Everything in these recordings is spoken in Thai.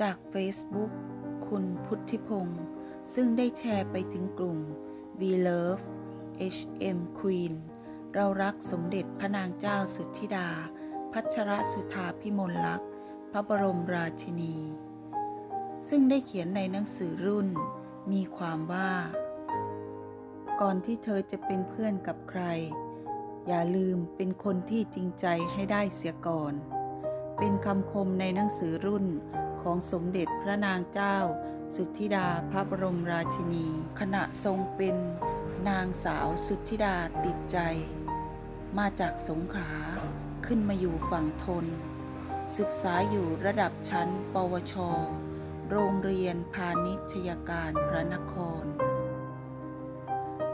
จาก Facebook คุณพุทธิพงศ์ซึ่งได้แชร์ไปถึงกลุ่ม We Love HM Queen เรารักสมเด็จพระนางเจ้าสุทธิดา พัชรสุธาพิมลลักษณ์ พระบรมราชินี ซึ่งได้เขียนในหนังสือรุ่น มีความว่า ก่อนที่เธอจะเป็นเพื่อนกับใคร อย่าลืมเป็นคนที่จริงใจให้ได้เสียก่อน เป็นคำคมในหนังสือรุ่น ของสมเด็จพระนางเจ้า สุทธิดาพระบรมราชินี ขณะทรงเป็นนางสาวสุทธิดาติดใจ มาจากสงขลาขึ้นมาอยู่ฝั่งทน ศึกษาอยู่ระดับชั้น ปวช โรงเรียนพาณิชยการพระนคร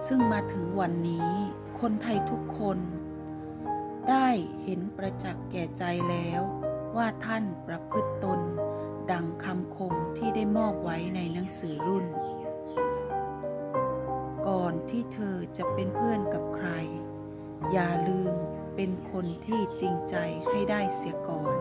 ซึ่งมาถึงวันนี้คนไทยทุกคน ได้เห็นประจักษ์แก่ใจแล้วว่าท่านประพฤติตน ได้มอบไว้ในหนังสือรุ่น ก่อนที่เธอจะเป็นเพื่อนกับใคร อย่าลืมเป็นคนที่จริงใจให้ได้เสียก่อน